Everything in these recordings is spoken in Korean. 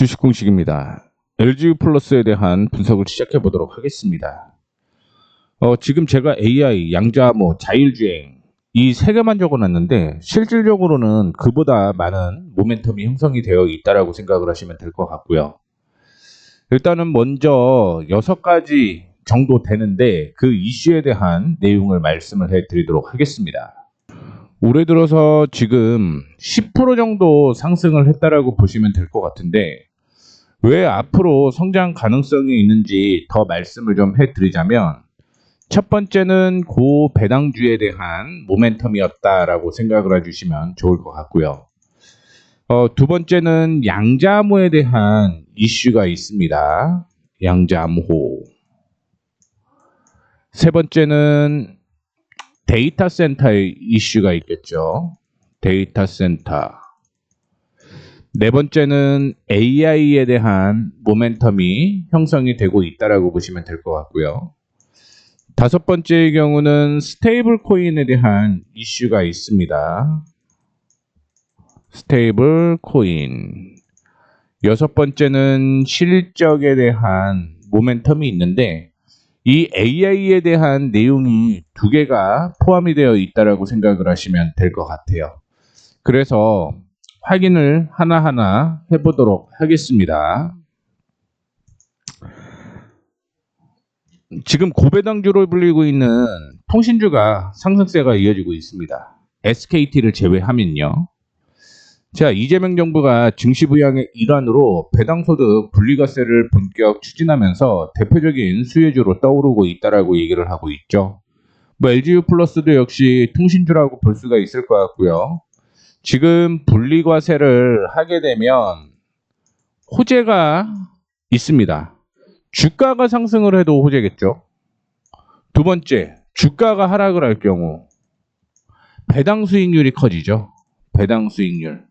주식 공식입니다. LG 플러스에 대한 분석을 시작해 보도록 하겠습니다. 어, 지금 제가 AI, 양자암호, 자율주행 이 세 개만 적어놨는데 실질적으로는 그보다 많은 모멘텀이 형성이 되어 있다라고 생각을 하시면 될 것 같고요. 일단은 먼저 여섯 가지 정도 되는데 그 이슈에 대한 내용을 말씀을 해드리도록 하겠습니다. 올해 들어서 지금 10% 정도 상승을 했다라고 보시면 될 것 같은데 왜 앞으로 성장 가능성이 있는지 더 말씀을 좀 해드리자면 첫 번째는 고 배당주에 대한 모멘텀이었다라고 생각을 해주시면 좋을 것 같고요. 어, 두 번째는 양자암호에 대한 이슈가 있습니다. 양자암호. 세 번째는 데이터 센터의 이슈가 있겠죠. 데이터 센터. 네 번째는 AI에 대한 모멘텀이 형성이 되고 있다라고 보시면 될 것 같고요. 다섯 번째의 경우는 스테이블 코인에 대한 이슈가 있습니다. 스테이블 코인. 여섯 번째는 실적에 대한 모멘텀이 있는데 이 AI에 대한 내용이 두 개가 포함이 되어 있다라고 생각을 하시면 될 것 같아요. 그래서 확인을 하나하나 해보도록 하겠습니다. 지금 고배당주로 불리고 있는 통신주가 상승세가 이어지고 있습니다. SKT를 제외하면요. 자, 이재명 정부가 증시 부양의 일환으로 배당소득 분리과세를 본격 추진하면서 대표적인 수혜주로 떠오르고 있다라고 얘기를 하고 있죠. 뭐 LGU 플러스도 역시 통신주라고 볼 수가 있을 것 같고요. 지금 분리과세를 하게 되면 호재가 있습니다. 주가가 상승을 해도 호재겠죠. 두 번째, 주가가 하락을 할 경우 배당 수익률이 커지죠. 배당 수익률.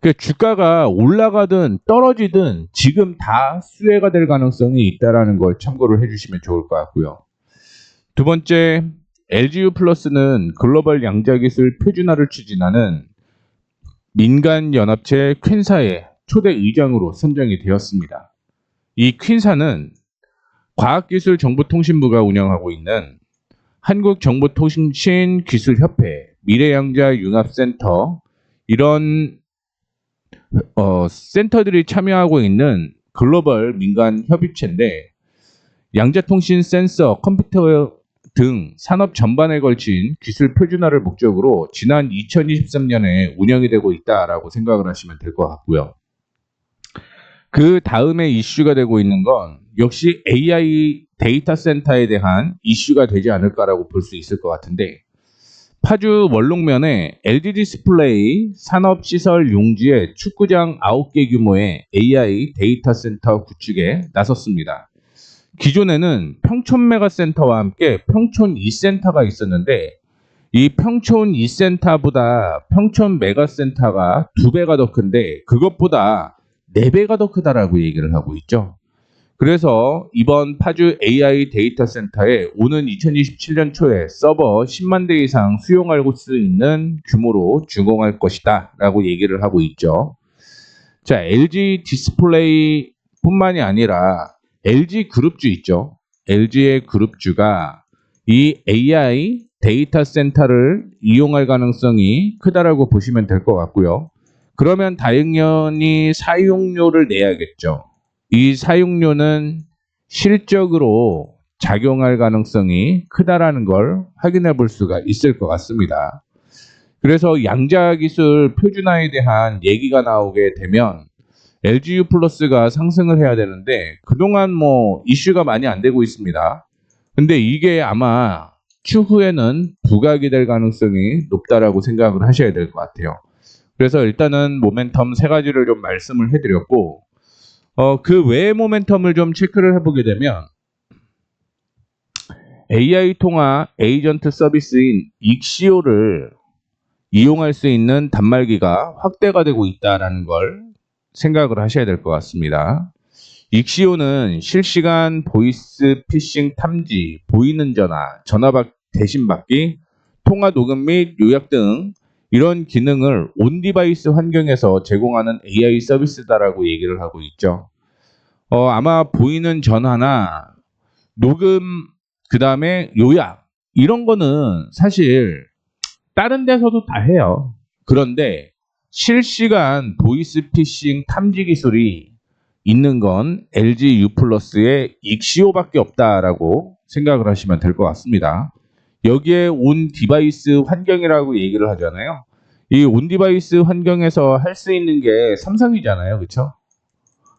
그 주가가 올라가든 떨어지든 지금 다 수혜가 될 가능성이 있다라는 걸 참고를 해주시면 좋을 것 같고요. 두 번째, LGU 플러스는 글로벌 양자기술 표준화를 추진하는 민간 연합체 퀸사의 초대 의장으로 선정이 되었습니다. 이 퀸사는 과학기술정보통신부가 운영하고 있는 한국정보통신기술협회, 미래양자융합센터 이런 어, 센터들이 참여하고 있는 글로벌 민간 협의체인데 양자통신 센서, 컴퓨터 등 산업 전반에 걸친 기술 표준화를 목적으로 지난 2023년에 운영이 되고 있다라고 생각을 하시면 될 것 같고요. 그 다음에 이슈가 되고 있는 건 역시 AI 데이터 센터에 대한 이슈가 되지 않을까라고 볼 수 있을 것 같은데 파주 원롱면에 LG 디스플레이 산업시설 용지에 축구장 9개 규모의 AI 데이터 센터 구축에 나섰습니다. 기존에는 평촌 메가센터와 함께 평촌 2센터가 있었는데 이 평촌 2센터보다 평촌 메가센터가 두 배가 더 큰데 그것보다 네 배가 더 크다라고 얘기를 하고 있죠. 그래서 이번 파주 AI 데이터 센터에 오는 2027년 초에 서버 10만 대 이상 수용할 수 있는 규모로 준공할 것이다 라고 얘기를 하고 있죠. 자, LG 디스플레이 뿐만이 아니라 LG 그룹주 있죠. LG의 그룹주가 이 AI 데이터 센터를 이용할 가능성이 크다라고 보시면 될 것 같고요. 그러면 당연히 사용료를 내야겠죠. 이 사용료는 실적으로 작용할 가능성이 크다라는 걸 확인해 볼 수가 있을 것 같습니다. 그래서 양자 기술 표준화에 대한 얘기가 나오게 되면 LGU 플러스가 상승을 해야 되는데 그동안 뭐 이슈가 많이 안 되고 있습니다. 근데 이게 아마 추후에는 부각이 될 가능성이 높다라고 생각을 하셔야 될 것 같아요. 그래서 일단은 모멘텀 세 가지를 좀 말씀을 해드렸고 어, 그 외의 모멘텀을 좀 체크를 해보게 되면 AI 통화 에이전트 서비스인 익시오를 이용할 수 있는 단말기가 확대가 되고 있다라는 걸 생각을 하셔야 될 것 같습니다. 익시오는 실시간 보이스 피싱 탐지, 보이는 전화, 전화 받, 대신 받기, 통화 녹음 및 요약 등 이런 기능을 온 디바이스 환경에서 제공하는 AI 서비스다라고 얘기를 하고 있죠. 어, 아마 보이는 전화나 녹음, 그 다음에 요약, 이런 거는 사실 다른 데서도 다 해요. 그런데 실시간 보이스 피싱 탐지 기술이 있는 건 LG U 플러스의 익시오밖에 없다라고 생각을 하시면 될 것 같습니다. 여기에 온 디바이스 환경이라고 얘기를 하잖아요. 이 온 디바이스 환경에서 할 수 있는 게 삼성이잖아요. 그렇죠?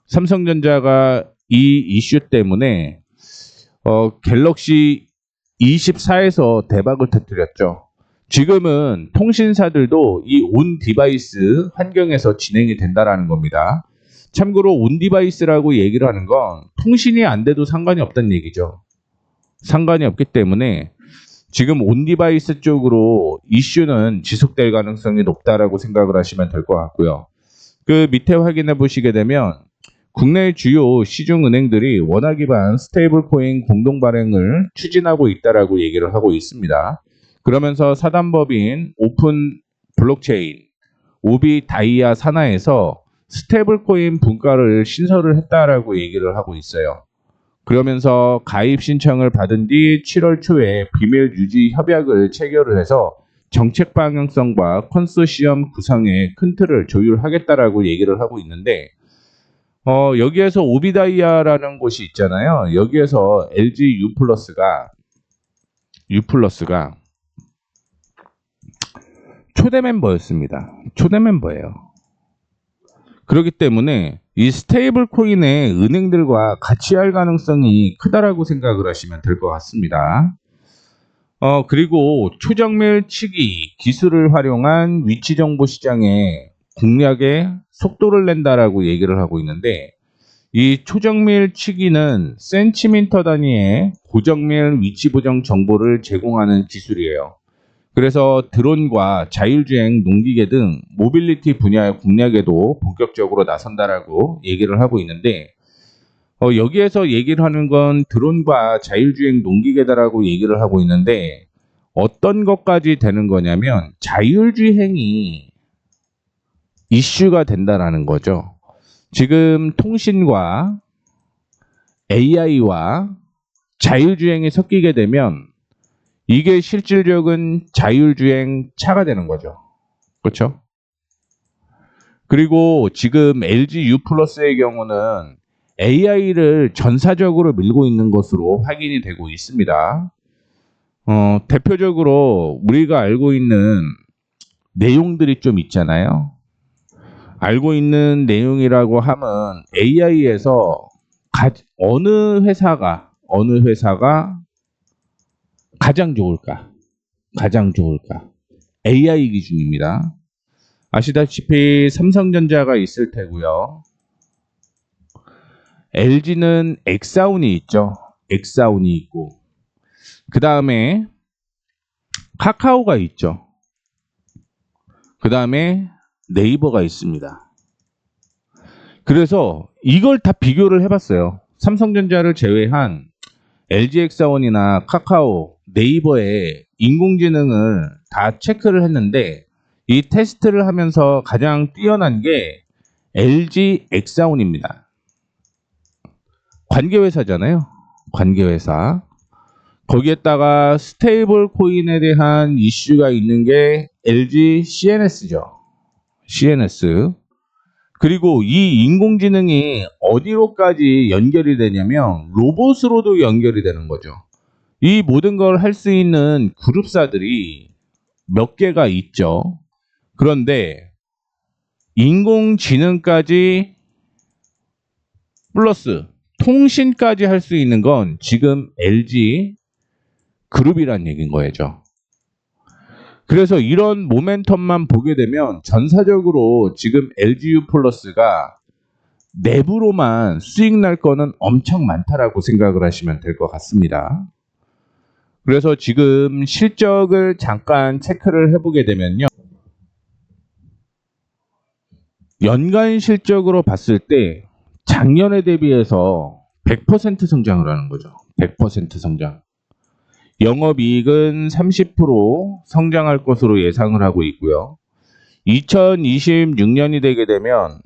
삼성전자가 이 이슈 때문에 어, 갤럭시 24에서 대박을 터뜨렸죠. 지금은 통신사들도 이 온 디바이스 환경에서 진행이 된다라는 겁니다. 참고로 온 디바이스라고 얘기를 하는 건 통신이 안 돼도 상관이 없다는 얘기죠. 상관이 없기 때문에 지금 온 디바이스 쪽으로 이슈는 지속될 가능성이 높다라고 생각을 하시면 될 것 같고요. 그 밑에 확인해 보시게 되면 국내 주요 시중 은행들이 원화 기반 스테이블 코인 공동 발행을 추진하고 있다라고 얘기를 하고 있습니다. 그러면서 사단법인 오픈 블록체인 오비 다이아 산하에서 스테이블 코인 분과를 신설을 했다라고 얘기를 하고 있어요. 그러면서 가입 신청을 받은 뒤 7월 초에 비밀 유지 협약을 체결을 해서 정책 방향성과 컨소시엄 구성의 큰 틀을 조율하겠다라고 얘기를 하고 있는데 어, 여기에서 오비다이아라는 곳이 있잖아요. 여기에서 LG U 플러스가 U 플러스가 초대 멤버였습니다. 초대 멤버예요. 그렇기 때문에 이 스테이블 코인의 은행들과 같이 할 가능성이 크다라고 생각을 하시면 될 것 같습니다. 어, 그리고 초정밀 치기 기술을 활용한 위치 정보 시장에 공략에 속도를 낸다라고 얘기를 하고 있는데 이 초정밀 치기는 센티미터 단위의 고정밀 위치 보정 정보를 제공하는 기술이에요. 그래서 드론과 자율주행 농기계 등 모빌리티 분야의 공략에도 본격적으로 나선다라고 얘기를 하고 있는데 어, 여기에서 얘기를 하는 건 드론과 자율주행 농기계다라고 얘기를 하고 있는데 어떤 것까지 되는 거냐면 자율주행이 이슈가 된다라는 거죠. 지금 통신과 AI와 자율주행이 섞이게 되면 이게 실질적인 자율주행 차가 되는 거죠. 그렇죠? 그리고 지금 LG U 플러스의 경우는 AI를 전사적으로 밀고 있는 것으로 확인이 되고 있습니다. 어, 대표적으로 우리가 알고 있는 내용들이 좀 있잖아요. 알고 있는 내용이라고 하면 AI에서 어느 회사가 어느 회사가 가장 좋을까? 가장 좋을까? AI 기준입니다. 아시다시피 삼성전자가 있을 테고요. LG는 엑사운이 있죠. 엑사운이 있고 그 다음에 카카오가 있죠. 그 다음에 네이버가 있습니다. 그래서 이걸 다 비교를 해봤어요. 삼성전자를 제외한 LG엑사원이나 카카오, 네이버의 인공지능을 다 체크를 했는데 이 테스트를 하면서 가장 뛰어난 게 LG엑사원입니다. 관계회사잖아요. 관계회사. 거기에다가 스테이블 코인에 대한 이슈가 있는 게 LG CNS죠. CNS. 그리고 이 인공지능이 어디로까지 연결이 되냐면 로봇으로도 연결이 되는 거죠. 이 모든 걸 할 수 있는 그룹사들이 몇 개가 있죠. 그런데 인공지능까지 플러스 통신까지 할 수 있는 건 지금 LG 그룹이란 얘기인 거죠. 그래서 이런 모멘텀만 보게 되면 전사적으로 지금 LGU 플러스가 내부로만 수익 날 거는 엄청 많다라고 생각을 하시면 될 것 같습니다. 그래서 지금 실적을 잠깐 체크를 해보게 되면요. 연간 실적으로 봤을 때 작년에 대비해서 100% 성장을 하는 거죠. 100% 성장. 영업이익은 30% 성장할 것으로 예상을 하고 있고요. 2026년이 되게 되면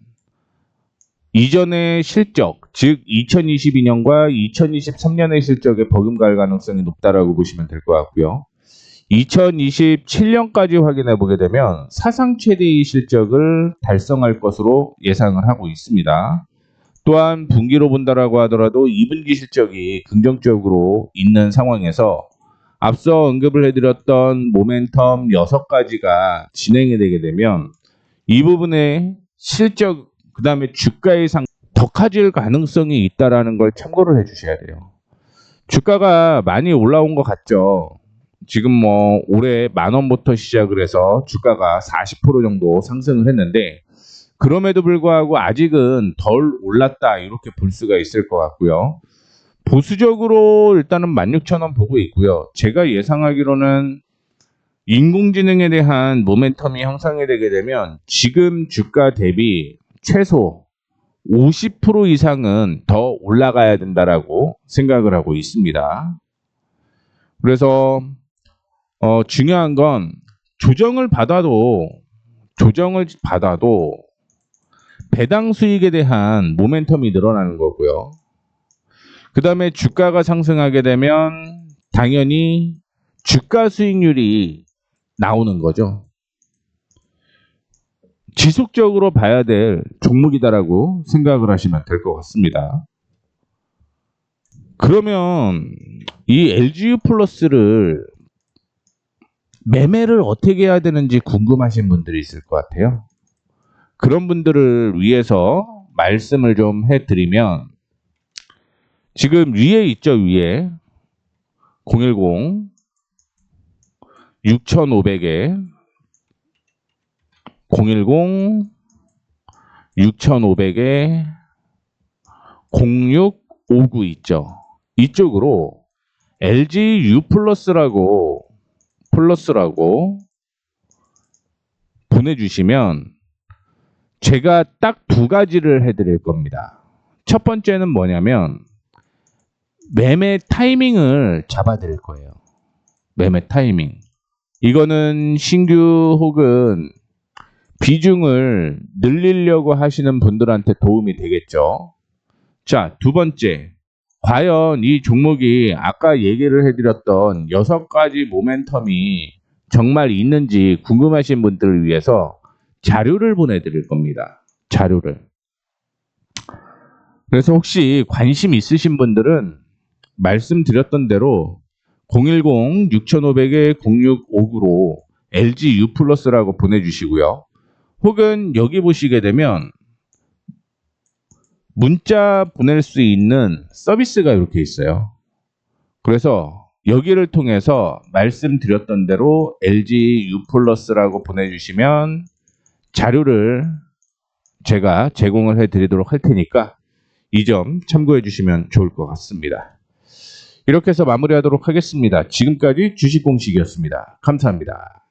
이전의 실적, 즉 2022년과 2023년의 실적에 버금갈 가능성이 높다라고 보시면 될 것 같고요. 2027년까지 확인해 보게 되면 사상 최대의 실적을 달성할 것으로 예상을 하고 있습니다. 또한 분기로 본다라고 하더라도 2분기 실적이 긍정적으로 있는 상황에서 앞서 언급을 해드렸던 모멘텀 6가지가 진행이 되게 되면 이 부분의 실적 그 다음에 주가의 상 더 커질 가능성이 있다라는 걸 참고를 해 주셔야 돼요. 주가가 많이 올라온 것 같죠. 지금 뭐 올해 만 원부터 시작을 해서 주가가 40% 정도 상승을 했는데 그럼에도 불구하고 아직은 덜 올랐다 이렇게 볼 수가 있을 것 같고요. 보수적으로 일단은 16,000원 보고 있고요. 제가 예상하기로는 인공지능에 대한 모멘텀이 형성이 되게 되면 지금 주가 대비 최소 50% 이상은 더 올라가야 된다라고 생각을 하고 있습니다. 그래서 어, 중요한 건 조정을 받아도 조정을 받아도 배당 수익에 대한 모멘텀이 늘어나는 거고요. 그 다음에 주가가 상승하게 되면 당연히 주가 수익률이 나오는 거죠. 지속적으로 봐야 될 종목이다라고 생각을 하시면 될 것 같습니다. 그러면 이 LGU 플러스를 매매를 어떻게 해야 되는지 궁금하신 분들이 있을 것 같아요. 그런 분들을 위해서 말씀을 좀 해드리면 지금 위에 있죠 위에 010 6500에 010 6500에 0659 있죠. 이쪽으로 LG U 플러스라고 플러스라고 보내주시면 제가 딱 두 가지를 해드릴 겁니다. 첫 번째는 뭐냐면 매매 타이밍을 잡아드릴 거예요. 매매 타이밍. 이거는 신규 혹은 비중을 늘리려고 하시는 분들한테 도움이 되겠죠. 자, 두 번째. 과연 이 종목이 아까 얘기를 해드렸던 여섯 가지 모멘텀이 정말 있는지 궁금하신 분들을 위해서 자료를 보내드릴 겁니다. 자료를. 그래서 혹시 관심 있으신 분들은 말씀드렸던 대로 010-6500에 0659로 LG U 플러스라고 보내주시고요. 혹은 여기 보시게 되면 문자 보낼 수 있는 서비스가 이렇게 있어요. 그래서 여기를 통해서 말씀드렸던 대로 LG U 플러스라고 보내주시면 자료를 제가 제공을 해드리도록 할 테니까 이 점 참고해 주시면 좋을 것 같습니다. 이렇게 해서 마무리하도록 하겠습니다. 지금까지 주식 공식이었습니다. 감사합니다.